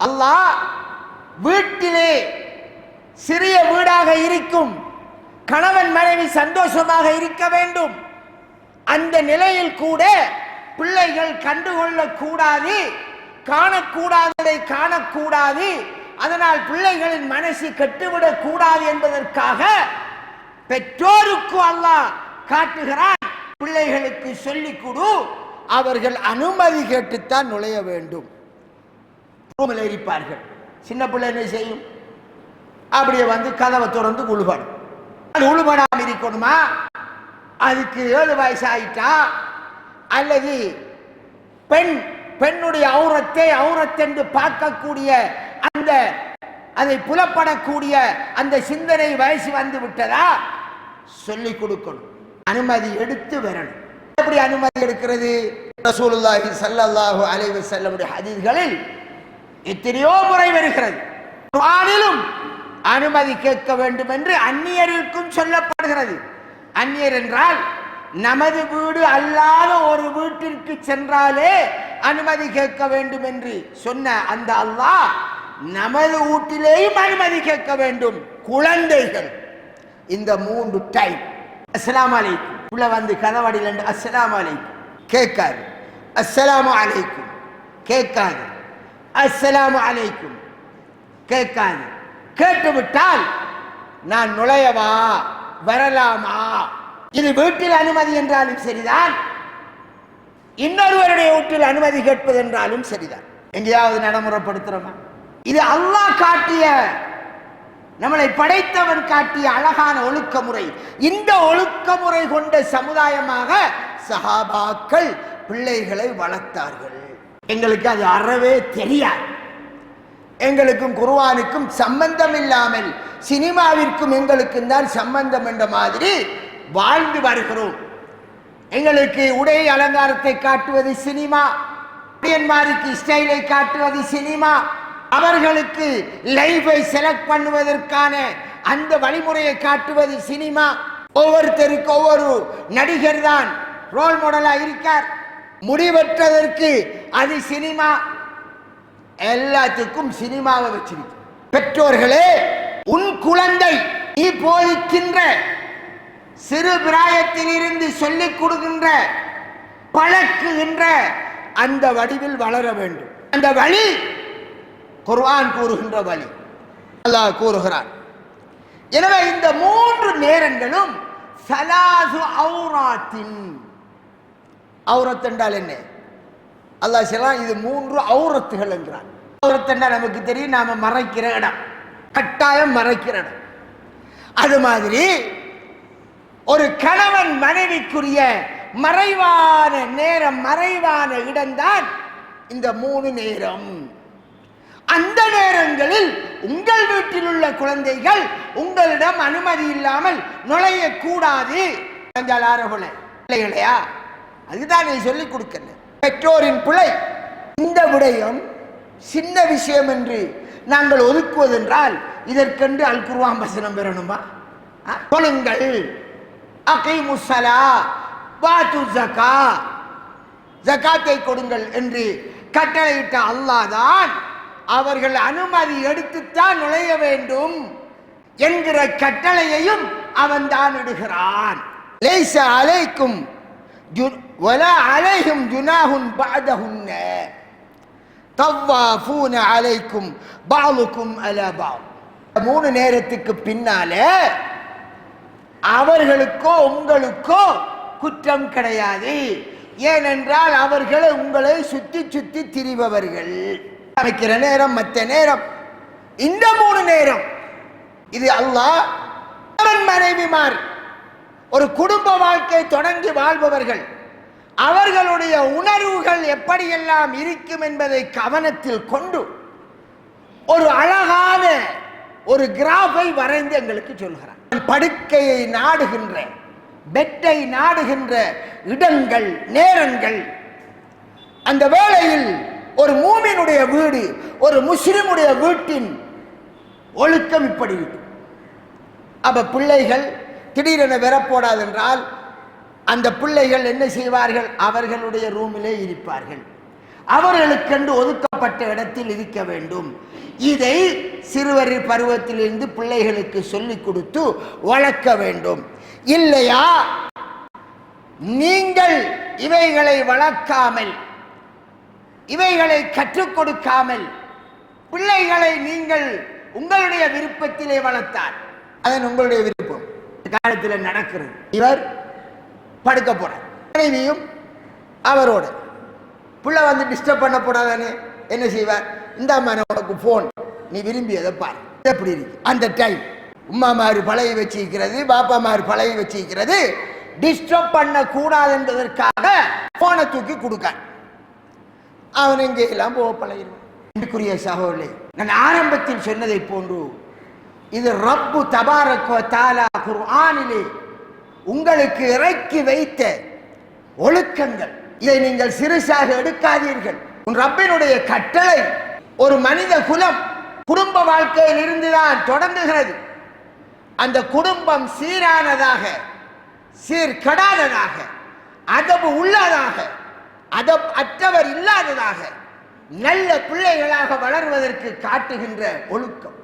அல்லாஹ் வீட்டிலே சிறிய வீடாக இருக்கும். கணவன் மனைவி சந்தோஷமாக இருக்க வேண்டும். அந்த நிலையில் கூட பிள்ளைகள் கண்டுகொள்ளக்கூடாது காணக்கூடாததை காணக்கூடாது. அதனால் பிள்ளைகளின் மனசு கெட்டுவிடக் கூடாது என்பதற்காக பெற்றோருக்கு அல்லாஹ் காட்டுகிறான். பிள்ளைகளுக்கு சொல்லிக் கொடு. அவர்கள் அனுமதி கேட்டுத்தான் நுழைய வேண்டும். ரூமில் எரிப்பார்கள் சின்ன பிள்ளை என்ன செய்யும்? அப்படியே வந்து கதவை திறந்து உழுபடும் அது உழுபடாமல் இருக்கணுமா? அதுக்கு ஏழு வயசு ஆயிட்டா அல்லது பெண் பெண்ணுடைய அவுரத்தை அவுரத்தென்று பார்க்கக்கூடிய அந்த அதை புலப்படக்கூடிய அந்த சிந்தனை வயசு வந்து விட்டதா? சொல்லிக் கொடுக்கணும். அனுமதி எடுத்து வரணும். எப்படி அனுமதி எடுக்கிறது? ரசூலுல்லாஹி சல்லல்லாஹு அலைஹி வஸல்லமுடைய ஹதீஸ்களில் எத்தனையோ முறை வருகிறது. குரானிலும் அனுமதி கேட்க வேண்டும் என்று அந்நியருக்கும் சொல்லப்படுகிறது. அந்நியர் என்றால் நமது வீடு அல்லாத ஒரு வீட்டிற்கு சென்றாலே அனுமதி கேட்க வேண்டும் என்று சொன்ன அந்த அல்லாஹ் நமது வீட்டிலேயும் அனுமதி கேட்க வேண்டும். குழந்தைகள். இந்த மூன்று டைம் அஸ்லாம் அலைக்கும். உள்ள வந்து கதவடியில் அஸ்லாம் அலைக்கும். கேட்காது. அஸ்லாம் அலைக்கும். கேட்காது. அஸ்லாம் அலைக்கும். கேட்காது. கேட்டுவிட்டால் நான் நுழையவா? வரலாமா? இது வீட்டில் அனுமதி என்றாலும் சரிதான். இன்னொருவருடைய வீட்டில் அனுமதி கேட்பது என்றாலும் சரிதான். எங்கேயாவது நடைமுறைப்படுத்துறோமா? இது அல்லாஹ் காட்டிய நம்மளை படைத்தவன் காட்டிய அழகான ஒழுக்க முறை இந்த ஒழுக்க முறை கொண்ட சமுதாயமாக சஹாபாக்கள் பிள்ளைகளை வளர்த்தார்கள். எங்களுக்கு அது அறவே தெரியாது. எங்களுக்கும் குருவானுக்கும் சம்பந்தம் இல்லாமல் சினிமாவிற்கும் எங்களுக்கும் தான் சம்பந்தம் என்ற மாதிரி வாழ்ந்து வருகிறோம். எங்களுக்கு உடை அலங்காரத்தை காட்டுவது சினிமா இந்தியன்மாருக்கு ஸ்டைலை காட்டுவது சினிமா அவர்களுக்கு லைஃபை செலக்ட் பண்ணுவதற்கான அந்த வழிமுறையை காட்டுவது சினிமா. ஒவ்வொருத்தருக்கு ஒவ்வொரு நடிகர் தான் ரோல் மாடலாக இருக்கார். முடிவெற்றதற்கு அது சினிமா எல்லாத்துக்கும் சினிமாவை வச்சிருக்கு. பெற்றோர்களே உன் குழந்தை நீ போதிக்கின்ற சிறு பிராயத்திலிருந்து சொல்லிக் கொடுக்கின்ற பழக்குகின்ற அந்த வடிவில் வளர வேண்டும். அந்த வழி குர்வான் கூறுகின்ற வழி. அல்லாஹ் கூறுகிறார் எனவே இந்த மூன்று நேரங்களும் சலாசு அவுராத்தின் ஔரத் என்றால் என்ன? அல்லா சொல்லலாம் இது மூன்று அவுரத்துகள் என்றான். ஔரத் என்றால் நமக்கு தெரியும் நாம மறைக்கிற இடம். கட்டாயம் மறைக்கிற இடம். அது மாதிரி ஒரு கணவன் மனைவிக்குரிய மறைவான நேரம் மறைவான இடம்தான் இந்த மூணு நேரம். அந்த நேரங்களில் உங்கள் வீட்டில் உள்ள குழந்தைகள் உங்களிடம் அனுமதி இல்லாமல் நுழையக்கூடாது. என்றால் ஆரம்பல அதுதான் நீ சொல்லிக் கொடுக்கல பெற்றோரின் பிழை. இந்த விடயம் சின்ன விஷயம் என்று நாங்கள் ஒதுக்குவதென்றால் இதற்கென்று அல் குருவான் வசனம் பெறணுமா? ஆ? சொல்லுங்கள் அகைமுசலா வாத்து ஜகா ஜகாத்தை கொடுங்கள் என்று கட்டளையிட்ட அல்லாதான் அவர்கள் அனுமதி எடுத்துத்தான் நுழைய வேண்டும் என்கிற கட்டளையையும் அவன் தான் இடுகிறான். லைஸ அலைக்கும் ஜு- வலா அலைஹும் ஜுனாஹுன் பஅதஹுன்ன. அலைக்கும் பாலுக்கும் அலா மூணு நேரத்துக்கு பின்னாலே அவர்களுக்கோ உங்களுக்கோ குற்றம் கிடையாது. ஏனென்றால் அவர்கள் உங்களை சுத்தி சுத்தி திரிபவர்கள். அமைக்கிற நேரம் மற்ற நேரம் இந்த மூணு நேரம். இது அல்லாஹ் மனைவிமார். ஒரு குடும்ப வாழ்க்கை தொடங்கி வாழ்பவர்கள் அவர்களுடைய உணர்வுகள் எப்படியெல்லாம் இருக்கும் என்பதை கவனத்தில் கொண்டு ஒரு அழகான ஒரு கிராஃபை வரைந்து எங்களுக்கு சொல்கிறார். படுக்கையை நாடுகின்ற பெட்டை நாடுகின்ற இடங்கள் நேரங்கள் அந்த வேளையில் ஒரு மூமினுடைய வீடு ஒரு முஸ்லிமுடைய வீட்டின் ஒழுக்கம் இப்படி இருக்கும். அப்ப பிள்ளைகள் திடீரென வரப்போடாதென்றால் அந்த பிள்ளைகள் என்ன செய்வார்கள்? அவர்களுடைய ரூமிலே இருப்பார்கள். அவர்களுக்கென்று ஒதுக்கப்பட்ட இடத்தில் இருக்க வேண்டும். இதை சிறுவர் பருவத்திலிருந்து பிள்ளைகளுக்கு சொல்லிக் கொடுத்து வளர்க்க வேண்டும். இல்லையா? நீங்கள் இவைகளை வளர்க்காமல் இவைகளை கற்றுக் கொடுக்காமல் பிள்ளைகளை நீங்கள் உங்களுடைய விருப்பத்திலே வளர்த்தார் அதன் உங்களுடைய விருப்பம். காலத்தில் நடக்கிறது. இவர் படுக்க போகிறார் மனைவியும் அவரோட. பிள்ளை வந்து டிஸ்டர்ப் பண்ண என்ன செய்வார்? இந்த உனக்கு ஃபோன் நீ விரும்பியதை பார். எப்படி இருக்கு? அந்த டைம் உம்மா மாதிரி பழகி வச்சிருக்கிறது பாப்பா மாதிரி பழகி வச்சிருக்கிறது. டிஸ்டர்ப் பண்ண கூடாது என்பதற்காக போனை தூக்கி கொடுக்க அவன் எங்கே எல்லாம் போக பழகிடுவான் அன்புக்குரிய சகோதரே நான் ஆரம்பத்தில் சொன்னதை போன்று இது ரப்பு தபாரக் தாலா குர்ஆனிலே உங்களுக்கு இறக்கி வைத்த ஒழுக்கங்கள். இதை நீங்கள் சிறுசாக எடுக்காதீர்கள். உன் ரப்பினுடைய கட்டளை ஒரு மனித குலம் குடும்ப வாழ்க்கையில் இருந்துதான் தொடங்குகிறது. அந்த குடும்பம் சீரானதாக சீர்கடாததாக அதவு உள்ளதாக அதப் அற்றவர் இல்லாததாக நல்ல பிள்ளைகளாக வளர்வதற்கு காட்டுகின்ற ஒழுக்கம்.